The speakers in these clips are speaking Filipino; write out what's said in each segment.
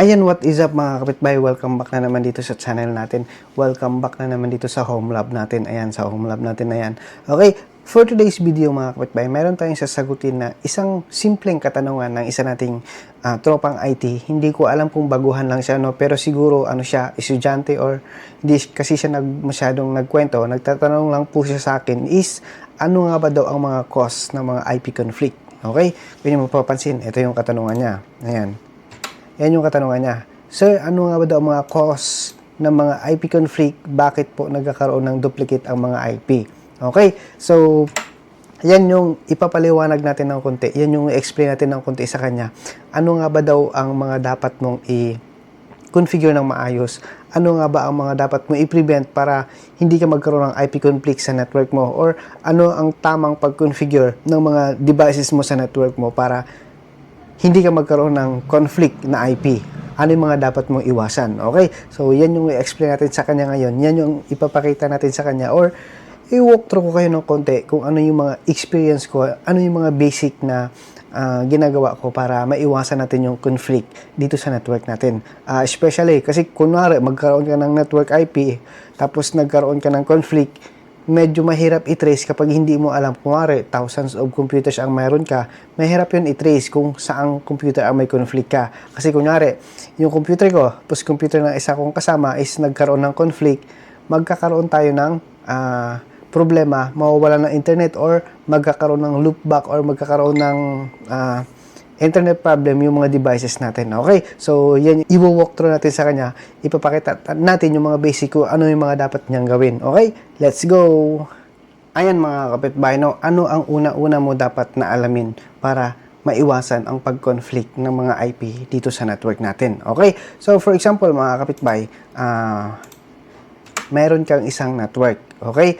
Ayan, what is up mga kapitbahay? Welcome back na naman dito sa channel natin. Welcome back na naman dito sa home lab natin. Ayan, sa home lab natin na yan. Okay, for today's video mga kapitbahay, meron tayong sasagutin na isang simpleng katanungan ng isa nating ah, tropang IT. Hindi ko alam kung baguhan lang siya, no? pero siguro ano siya, estudyante or hindi kasi siya nag, masyadong nagkwento. Nagtatanong lang po siya sa akin is ano nga ba daw ang mga cause ng mga IP conflict? Okay? Kung niyo mapapansin, ito yung katanungan niya. Ayan. Yan yung katanungan niya. Sir, ano nga ba daw mga cause ng mga IP conflict? Bakit po nagkakaroon ng duplicate ang mga IP? Okay? So, yan yung ipapaliwanag natin ng konti. Yan yung explain natin ng konti sa kanya. Ano nga ba daw ang mga dapat mong i-configure ng maayos? Ano nga ba ang mga dapat mong i-prevent para hindi ka magkaroon ng IP conflict sa network mo? Or ano ang tamang pag-configure ng mga devices mo sa network mo para hindi ka magkaroon ng conflict na IP. Ano yung mga dapat mong iwasan? Okay? So, yan yung i-explain natin sa kanya ngayon. Yan yung ipapakita natin sa kanya. Or, i-walk through ko kayo ng konti kung ano yung mga experience ko, ano yung mga basic na ah, ginagawa ko para maiwasan natin yung conflict dito sa network natin. Ah, especially, kasi kunwari, magkaroon ka ng network IP, tapos nagkaroon ka ng conflict, medyo mahirap i-trace kapag hindi mo alam. Kunwari, thousands of computers ang mayroon ka, mahirap yun i-trace kung saang computer ang may conflict ka. Kasi kunwari, yung computer ko, plus computer ng isa kong kasama is nagkaroon ng conflict, magkakaroon tayo ng ah, problema, mawawala ng internet or magkakaroon ng loopback or magkakaroon ng ah, internet problem yung mga devices natin. Okay? So, yan, i-walk through natin sa kanya. Ipapakita ta- natin yung mga basic ko, ano yung mga dapat niyang gawin. Okay? Let's go! Ayan mga kapitbahay, no? ano ang una-una mo dapat na alamin para maiwasan ang pag-conflict ng mga IP dito sa network natin. Okay? So, for example, mga kapitbahay, ah, meron kang isang network. Okay?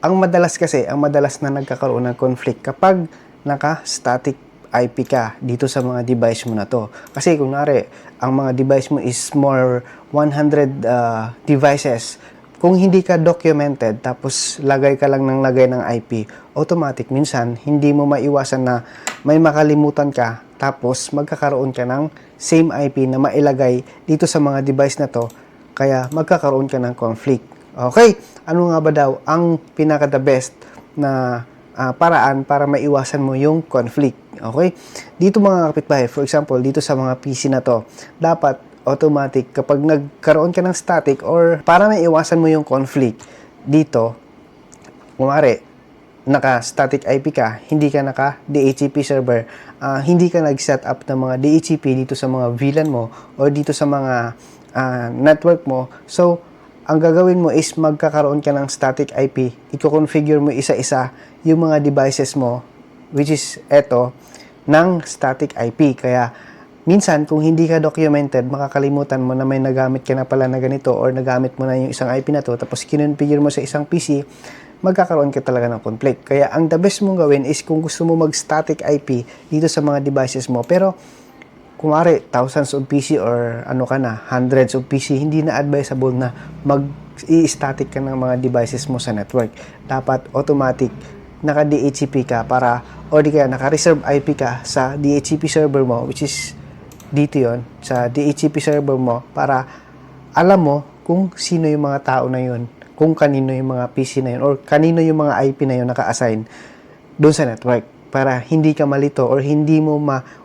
Ang madalas kasi, ang madalas na nagkakaroon ng conflict kapag naka-static IP ka dito sa mga device mo na to. Kasi kunwari, ang mga device mo is more 100 uh, devices. Kung hindi ka documented, tapos lagay ka lang ng lagay ng IP, automatic minsan, hindi mo maiwasan na may makalimutan ka, tapos magkakaroon ka ng same IP na mailagay dito sa mga device na to, kaya magkakaroon ka ng conflict. Okay, ano nga ba daw ang pinaka the best na ah, paraan para maiwasan mo yung conflict? Okay? Dito mga kapitbahay, for example, dito sa mga PC na to, dapat automatic kapag nagkaroon ka ng static or para maiwasan mo yung conflict dito, kumari, naka-static IP ka, hindi ka naka-DHCP server, ah, hindi ka nag-set up ng mga DHCP dito sa mga VLAN mo or dito sa mga ah, network mo. So, ang gagawin mo is magkakaroon ka ng static IP. Iko-configure mo isa-isa yung mga devices mo, which is eto, ng static IP. Kaya, minsan, kung hindi ka documented, makakalimutan mo na may nagamit ka na pala na ganito or nagamit mo na yung isang IP na to, tapos kinonfigure mo sa isang PC, magkakaroon ka talaga ng conflict. Kaya, ang the best mong gawin is kung gusto mo mag-static IP dito sa mga devices mo, pero kumari thousands of PC or ano ka na, hundreds of PC, hindi na advisable na mag i-static ka ng mga devices mo sa network. Dapat automatic naka-DHCP ka para o di kaya naka-reserve IP ka sa DHCP server mo which is dito yon sa DHCP server mo para alam mo kung sino yung mga tao na yun, kung kanino yung mga PC na yun or kanino yung mga IP na yun naka-assign doon sa network para hindi ka malito or hindi mo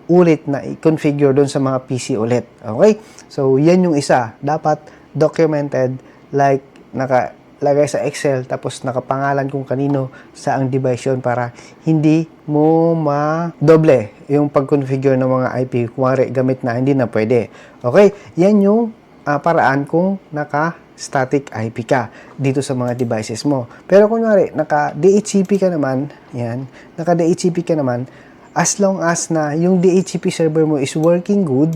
maulit na i-configure doon sa mga PC ulit. Okay? So, yan yung isa. Dapat documented like nakalagay sa Excel tapos nakapangalan kung kanino sa ang device yun para hindi mo ma-doble yung pag-configure ng mga IP. Kumari gamit na, hindi na pwede. Okay? Yan yung ah, paraan kung naka-static IP ka dito sa mga devices mo. Pero kunwari, naka-DHCP ka naman, yan, naka-DHCP ka naman, as long as na yung DHCP server mo is working good,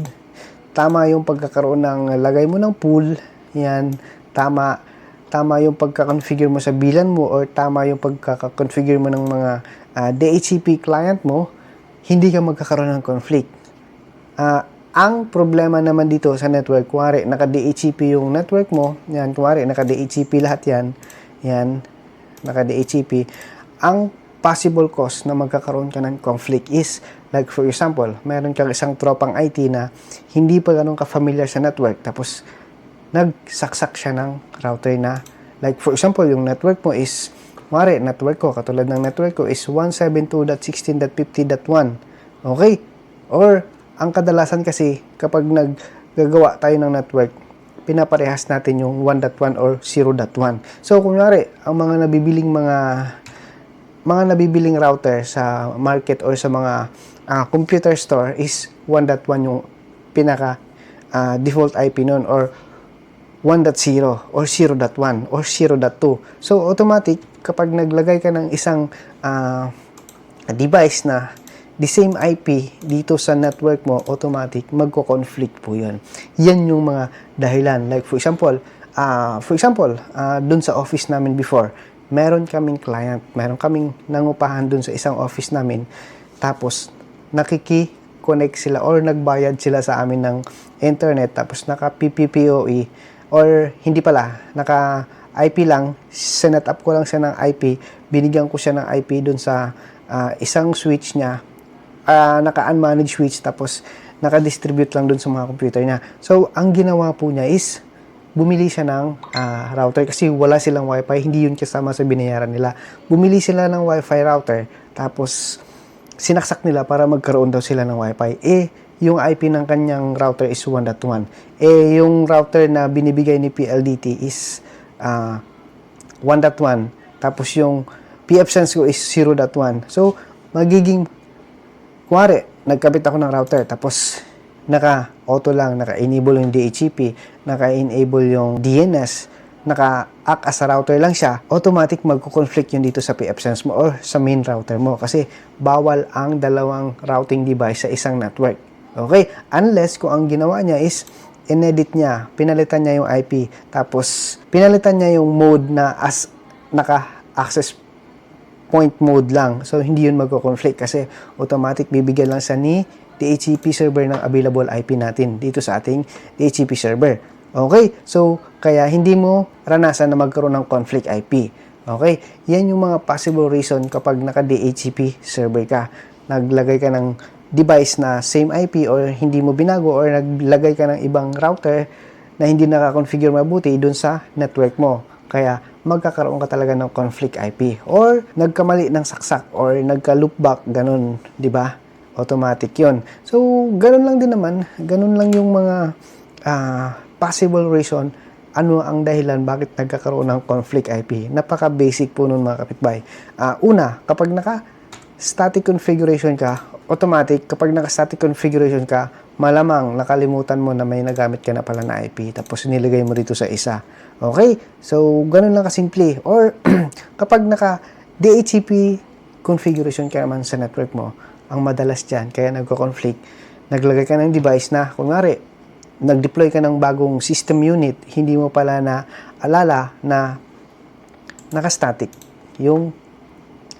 tama yung pagkakaroon ng lagay mo ng pool, yan, tama, tama yung pagka-configure mo sa bilan mo or tama yung pagka-configure mo ng mga ah, DHCP client mo, hindi ka magkakaroon ng conflict. Ah, ang problema naman dito sa network, kuwari naka-DHCP yung network mo, yan, kuwari naka-DHCP lahat yan, yan, naka-DHCP. Ang possible cause na magkakaroon ka ng conflict is, like for example, meron kang isang tropang IT na hindi pa ganun ka-familiar sa network, tapos nagsaksak siya ng router na, like for example, yung network mo is, mare, network ko, katulad ng network ko is 172.16.50.1. Okay? Or, ang kadalasan kasi, kapag naggagawa tayo ng network, pinaparehas natin yung 1.1 or 0.1. So, kunyari, ang mga nabibiling mga mga nabibiling router sa market or sa mga ah, computer store is 1.1 yung pinaka ah, default IP nun or 1.0 or 0.1 or 0.2. So automatic kapag naglagay ka ng isang ah, device na the same IP dito sa network mo, automatic magko-conflict po 'yan. Yan yung mga dahilan. Like for example, ah, for example, ah, dun sa office namin before, meron kaming client, meron kaming nangupahan dun sa isang office namin. Tapos nakiki-connect sila or nagbayad sila sa amin ng internet tapos naka PPPoE or hindi pala, naka IP lang, sinet up ko lang siya ng IP, binigyan ko siya ng IP dun sa ah, isang switch niya, ah, naka-unmanaged switch tapos naka-distribute lang dun sa mga computer niya. So, ang ginawa po niya is bumili siya ng ah, router kasi wala silang wifi, hindi yun kasama sa binayaran nila. Bumili sila ng wifi router, tapos sinaksak nila para magkaroon daw sila ng wifi. Eh, yung IP ng kanyang router is 1.1. Eh, yung router na binibigay ni PLDT is ah, 1.1. Tapos yung PFSense ko is 0.1. So, magiging Kuwari, nagkabit ako ng router, tapos naka-auto lang, naka-enable yung DHCP, naka-enable yung DNS, naka-act as a router lang siya, automatic magko-conflict yun dito sa PFSense mo or sa main router mo kasi bawal ang dalawang routing device sa isang network. Okay? Unless kung ang ginawa niya is inedit niya, pinalitan niya yung IP, tapos pinalitan niya yung mode na as naka-access point mode lang. So, hindi yun magko-conflict kasi automatic bibigyan lang sa ni DHCP server ng available IP natin dito sa ating DHCP server. Okay? So, kaya hindi mo ranasan na magkaroon ng conflict IP. Okay? Yan yung mga possible reason kapag naka-DHCP server ka. Naglagay ka ng device na same IP or hindi mo binago or naglagay ka ng ibang router na hindi naka-configure mabuti dun sa network mo. Kaya magkakaroon ka talaga ng conflict IP or nagkamali ng saksak or nagka-loopback ganun, 'di ba? Automatic 'yon. So, ganun lang din naman, ganun lang yung mga ah, possible reason ano ang dahilan bakit nagkakaroon ng conflict IP. Napaka-basic po nun mga kapitbahay. Ah, una, kapag naka static configuration ka, automatic, kapag naka-static configuration ka, malamang nakalimutan mo na may nagamit ka na pala na IP, tapos nilagay mo dito sa isa. Okay? So, ganun lang kasimple. Or, kapag naka DHCP configuration ka naman sa network mo, ang madalas dyan, kaya nagko-conflict, naglagay ka ng device na, kunwari, nag-deploy ka ng bagong system unit, hindi mo pala na alala na naka-static yung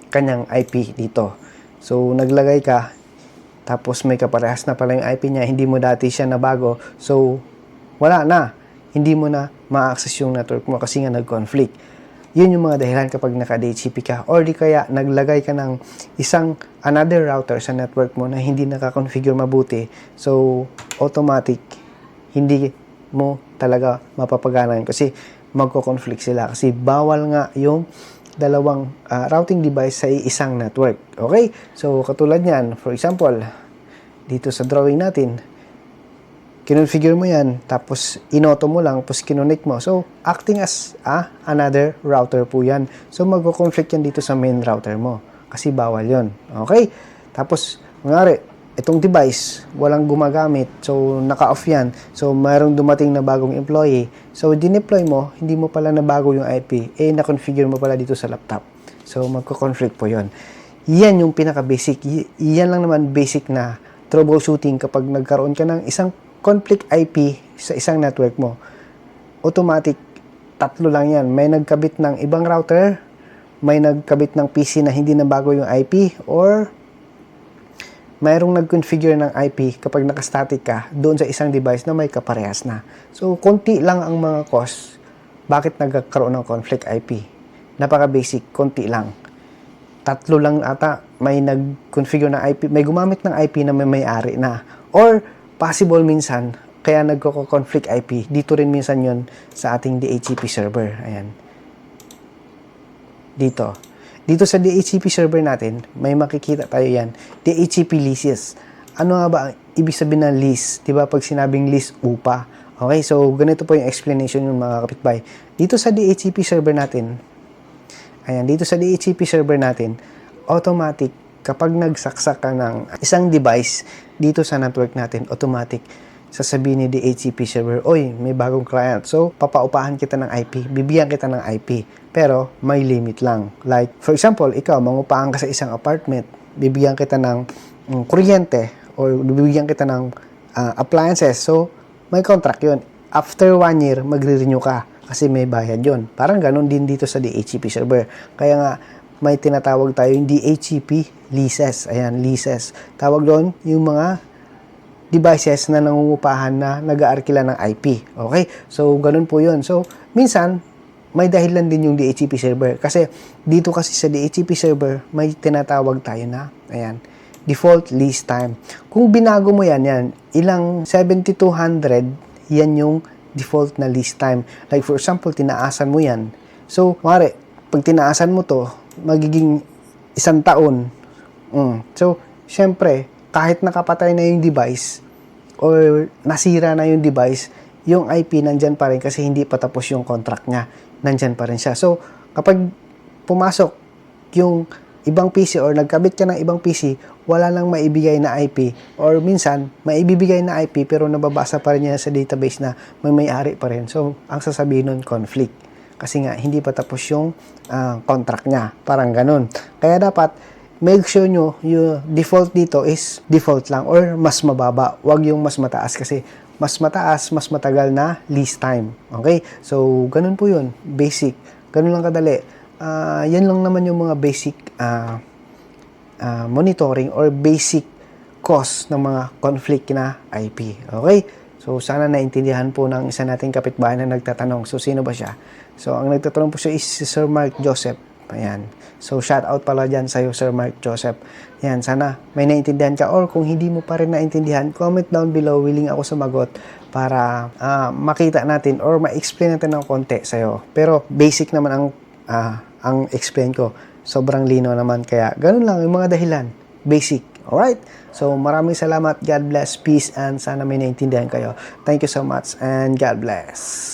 kanyang IP dito. So, naglagay ka, tapos may kaparehas na pala yung IP niya, hindi mo dati siya nabago, so, wala na. Hindi mo na ma-access yung network mo kasi nga nag-conflict. Yun yung mga dahilan kapag naka-DHCP ka or di kaya naglagay ka ng isang another router sa network mo na hindi naka-configure mabuti. So, automatic, hindi mo talaga mapapagana kasi magko-conflict sila kasi bawal nga yung dalawang ah, routing device sa isang network. Okay? So, katulad niyan, for example, dito sa drawing natin, kinonfigure mo yan, tapos inoto mo lang, tapos kinonect mo. So, acting as ah, another router po yan. So, magko-conflict yan dito sa main router mo. Kasi bawal yon Okay? Tapos, kunwari, itong device, walang gumagamit. So, naka-off yan. So, mayroong dumating na bagong employee. So, dineploy mo, hindi mo pala nabago yung IP. Eh, na-configure mo pala dito sa laptop. So, magko-conflict po yon Yan yung pinaka-basic. Yan lang naman basic na troubleshooting kapag nagkaroon ka ng isang conflict IP sa isang network mo. Automatic, tatlo lang yan. May nagkabit ng ibang router, may nagkabit ng PC na hindi na bago yung IP, or mayroong nag-configure ng IP kapag nakastatic ka doon sa isang device na may kaparehas na. So, konti lang ang mga cause bakit nagkakaroon ng conflict IP. Napaka-basic, konti lang. tatlo lang ata may nag-configure ng IP, may gumamit ng IP na may may-ari na. Or possible minsan, kaya nagko-conflict IP. Dito rin minsan yon sa ating DHCP server. Ayan. Dito. Dito sa DHCP server natin, may makikita tayo yan. DHCP leases. Ano nga ba ibig sabihin ng lease? 'Di ba pag sinabing lease, upa. Okay, so ganito po yung explanation ng mga kapitbahay. Dito sa DHCP server natin, ayan, dito sa DHCP server natin, automatic, kapag nagsaksak ka ng isang device dito sa network natin, automatic, sasabihin ni DHCP server, oy, may bagong client. So, papaupahan kita ng IP, bibigyan kita ng IP. Pero, may limit lang. Like, for example, ikaw, mangupahan ka sa isang apartment, bibigyan kita ng mm, kuryente or bibigyan kita ng ah, appliances. So, may contract yun. After one year, magre-renew ka kasi may bayad yon. Parang ganun din dito sa DHCP server. Kaya nga, may tinatawag tayo yung DHCP leases. Ayan, leases. Tawag doon yung mga devices na nangungupahan na nag-aarkila ng IP. Okay? So, ganun po yun. So, minsan, may dahilan din yung DHCP server. Kasi, dito kasi sa DHCP server, may tinatawag tayo na, ayan, default lease time. Kung binago mo yan, yan, ilang 7200, yan yung default na lease time. Like, for example, tinaasan mo yan. So, mare, pag tinaasan mo to, magiging isang taon. Mm. So, syempre, kahit nakapatay na yung device or nasira na yung device, yung IP nandyan pa rin kasi hindi pa tapos yung contract niya. Nandyan pa rin siya. So, kapag pumasok yung ibang PC or nagkabit ka ng ibang PC, wala lang maibigay na IP or minsan maibibigay na IP pero nababasa pa rin niya sa database na may may-ari pa rin. So, ang sasabihin nun, conflict. Kasi nga, hindi pa tapos yung ah, contract niya. Parang ganun. Kaya dapat, make sure nyo yung default dito is default lang or mas mababa. Huwag yung mas mataas kasi mas mataas, mas matagal na lease time. Okay? So, ganun po yun. Basic. Ganun lang kadali. Ah, yan lang naman yung mga basic ah, ah, monitoring or basic cause ng mga conflict na IP. Okay? So, sana naintindihan po ng isa nating kapitbahay na nagtatanong. So, sino ba siya? So, ang nagtatanong po siya is si Sir Mark Joseph. Ayan. So, shout out pala dyan sa'yo, Sir Mark Joseph. Ayan, sana may naintindihan ka. Or kung hindi mo pa rin naintindihan, comment down below. Willing ako sumagot para ah, makita natin or ma-explain natin ng konti sa'yo. Pero, basic naman ang, ah, ang explain ko. Sobrang lino naman. Kaya, ganun lang yung mga dahilan. Basic. Alright? So, maraming salamat. God bless. Peace. And sana may naintindihan kayo. Thank you so much. And God bless.